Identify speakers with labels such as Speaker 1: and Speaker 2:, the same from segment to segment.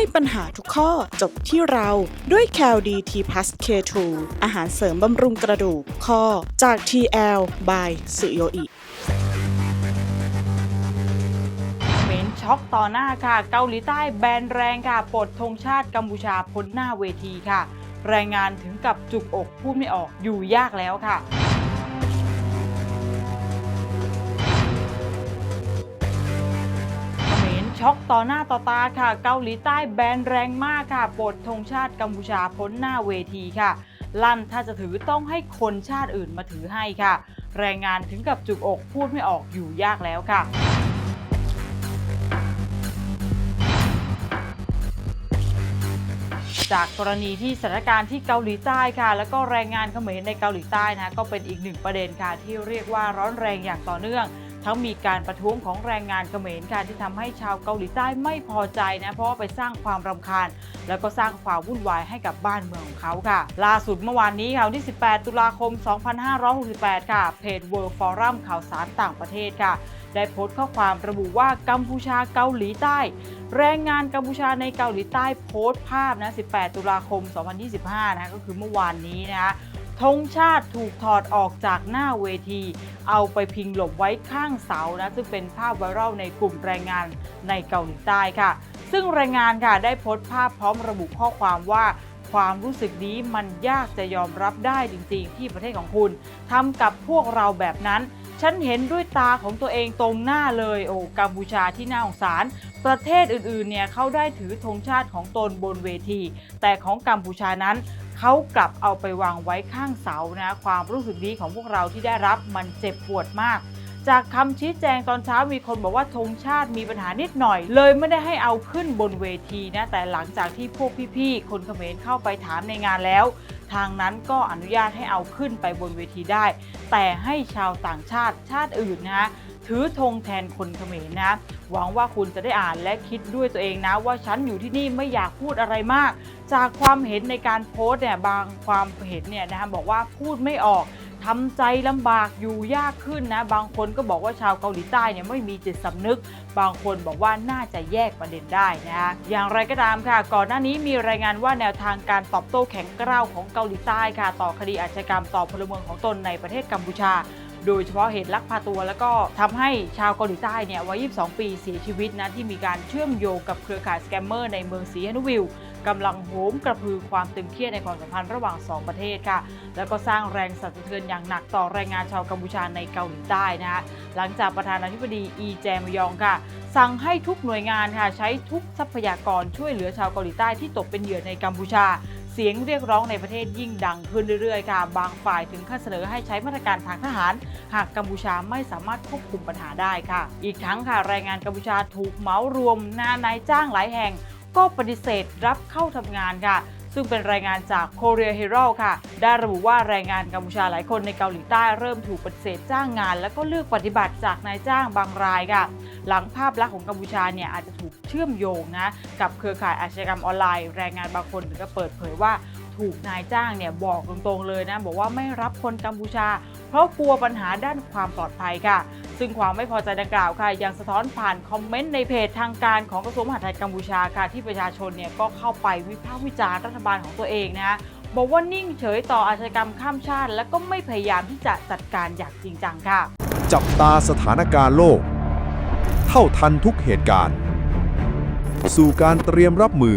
Speaker 1: ให้ปัญหาทุกข้อจบที่เราด้วย c a l d t p l u s K2 อาหารเสริมบำรุงกระดูกข้อจาก TL by สุโยอิ
Speaker 2: เหม็นช็อกต่อหน้าค่ะ เกาหลีใต้แบนแรงค่ะปลดธงชาติกัมพูชาพ้นหน้าเวทีค่ะแรงงานถึงกับจุกอกพูดไม่ออกอยู่ยากแล้วค่ะ ช็อกต่อหน้าต่อตาค่ะ เกาหลีใต้แบนแรงมากค่ะปลดธงชาติกัมพูชาพ้นหน้าเวทีค่ะ ลั่นถ้าจะถือต้องให้คนชาติอื่นมาถือให้ค่ะ แรงงานถึงกับจุกอกพูดไม่ออกอยู่ยากแล้วค่ะจากกรณีที่สถานการณ์ที่เกาหลีใต้ค่ะ แล้วก็แรงงานเขมรในเกาหลีใต้นะก็เป็นอีกหนึ่งประเด็นค่ะที่เรียกว่าร้อนแรงอย่างต่อเนื่อง ทั้งมีการประท้วงของแรงงานเขมรค่ะที่ทำให้ชาวเกาหลีใต้ไม่พอใจนะเพราะว่าไปสร้างความรำคาญ แล้วก็สร้างความวุ่นวายให้กับบ้านเมืองของเขาค่ะ ล่าสุดเมื่อวานนี้ค่ะวันที่ 18 ตุลาคม 2568 ค่ะ เพจ World Forum ข่าวสารต่างประเทศค่ะ ได้โพสต์ข้อความระบุว่ากัมพูชาเกาหลีใต้ แรงงานกัมพูชาในเกาหลีใต้โพสต์ภาพนะ 18 ตุลาคม 2025 นะก็คือเมื่อวานนี้นะคะ ธงชาติถูกถอดออกจากหน้าเวที เอาไปพิงหลบไว้ข้างเสานะซึ่งเป็นภาพไวรัลในกลุ่มแรงงานในเกาหลีใต้ค่ะ ซึ่งแรงงานค่ะได้โพสต์ภาพพร้อมระบุข้อความว่าความรู้สึกนี้มันยากจะยอมรับได้จริงๆ ที่ประเทศของคุณทำกับพวกเราแบบนั้น ฉันเห็นด้วยตาของตัวเองตรงหน้าเลยโอ้กัมพูชาที่น่าสงสาร ประเทศอื่นๆเนี่ยเขาได้ถือธงชาติของตนบนเวที แต่ของกัมพูชานั้นเขากลับเอาไปวางไว้ข้างเสานะความรู้สึกนี้ของพวกเราที่ได้รับมันเจ็บปวดมาก จากคำชี้แจงตอนเช้ามีคนบอกว่าธงชาติมีปัญหานิดหน่อย เลยไม่ได้ให้เอาขึ้นบนเวทีนะแต่หลังจากที่พวกพี่ๆคนเขมรเข้าไปถามในงานแล้ว ทางนั้นก็อนุญาตให้เอาขึ้นไปบนเวทีได้ แต่ให้ชาวต่างชาติชาติอื่นนะถือธงแทนคนเขมรนะ หวังว่าคุณจะได้อ่านและคิดด้วยตัวเองนะ ว่าฉันอยู่ที่นี่ไม่อยากพูดอะไรมาก จากความเห็นในการโพสต์เนี่ยบางความเห็นเนี่ยนะคะบอกว่าพูดไม่ออก ทำใจลำบากอยู่ยากขึ้นนะ บางคนก็บอกว่าชาวเกาหลีใต้เนี่ยไม่มีจิตสำนึก บางคนบอกว่าน่าจะแยกประเด็นได้นะอย่างไรก็ตามค่ะ ก่อนหน้านี้มีรายงานว่าแนวทางการตอบโต้แข็งกร้าวของเกาหลีใต้ค่ะ ต่อคดีอาชญากรรมต่อพลเมืองของตนในประเทศกัมพูชาโดยเฉพาะเหตุลักพาตัวแล้วก็ทำให้ชาวเกาหลีใต้เนี่ยวัย 22 ปีเสียชีวิตนะที่มีการเชื่อมโยงกับเครือข่ายสแกมเมอร์ในเมืองสีฮานุวิล กำลังโหมกระพือความตึงเครียดในความสัมพันธ์ระหว่าง 2 ประเทศค่ะ แล้วก็สร้างแรงสั่นสะเทือนอย่างหนักต่อแรงงานชาวกัมพูชาในเกาหลีใต้นะฮะหลังจากประธานาธิบดีอีแจมยองค่ะ สั่งให้ทุกหน่วยงานค่ะใช้ทุกทรัพยากรช่วยเหลือชาวเกาหลีใต้ที่ตกเป็นเหยื่อในกัมพูชาเสียงเรียกร้องในประเทศยิ่งดังขึ้นเรื่อยๆ ค่ะ บางฝ่ายถึงขั้นเสนอให้ใช้มาตรการทางทหาร หากกัมพูชาไม่สามารถควบคุมปัญหาได้ค่ะ อีกทั้งค่ะแรงงานกัมพูชาถูกเหมารวมนานายจ้างหลายแห่ง ก็ปฏิเสธรับเข้าทำงานค่ะ ซึ่งเป็นรายงานจาก Korea Herald ค่ะ ได้ระบุว่าแรงงานกัมพูชาหลายคนในเกาหลีใต้เริ่มถูกปฏิเสธจ้างงาน แล้วก็เลือกปฏิบัติจากนายจ้างบางรายค่ะ หลังภาพลักษณ์ของกัมพูชาเนี่ยอาจจะถูกเชื่อมโยงนะกับเครือข่ายอาชญากรรมออนไลน์ แรงงานบางคนถึงก็เปิดเผยว่าถูกนายจ้างเนี่ยบอกตรงๆเลยนะ บอกว่าไม่รับคนกัมพูชา เพราะกลัวปัญหาด้านความปลอดภัยค่ะ ซึ่งความไม่พอใจดังกล่าวค่ะยังสะท้อนผ่านคอมเมนต์ในเพจทางการของกระทรวงมหาดไทยกัมพูชาค่ะที่ประชาชนเนี่ยก็เข้าไปวิพากษ์วิจารณ์รัฐบาลของตัวเองนะบอกว่านิ่งเฉยต่ออาชญากรรมข้ามชาติ และก็ไม่พยายามที่จะจัดการอย่างจริงจังค่ะ
Speaker 3: จับตาสถานการณ์โลก เท่าทันทุกเหตุการณ์ สู่การเตรียมรับมือ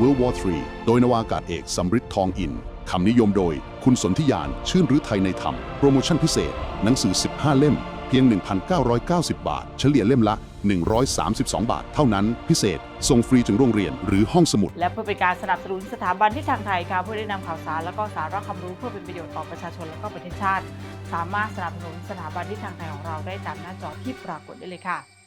Speaker 4: World War III โดยนวากาศเอกสำริดทองอิน คำนิยมโดยคุณสนธิยาน ชื่นรื้อไทยในธรรม โปรโมชั่นพิเศษ หนังสือ 15 เล่ม เพียง 1,990 บาท เฉลี่ยเล่มละ 132 บาท เท่านั้น พิเศษ ส่งฟรีถึงโรงเรียนหรือห้องสมุด
Speaker 2: และเพื่อเป็นการสนับสนุนสถาบันที่ทางไทยค่ะเพื่อได้นำข่าวสารแล้วก็สาระความรู้เพื่อเป็นประโยชน์ต่อประชาชนและก็ประเทศชาติ สามารถสนับสนุนสถาบันที่ทางไทยของเราได้ตามหน้าจอที่ปรากฏได้เลยค่ะ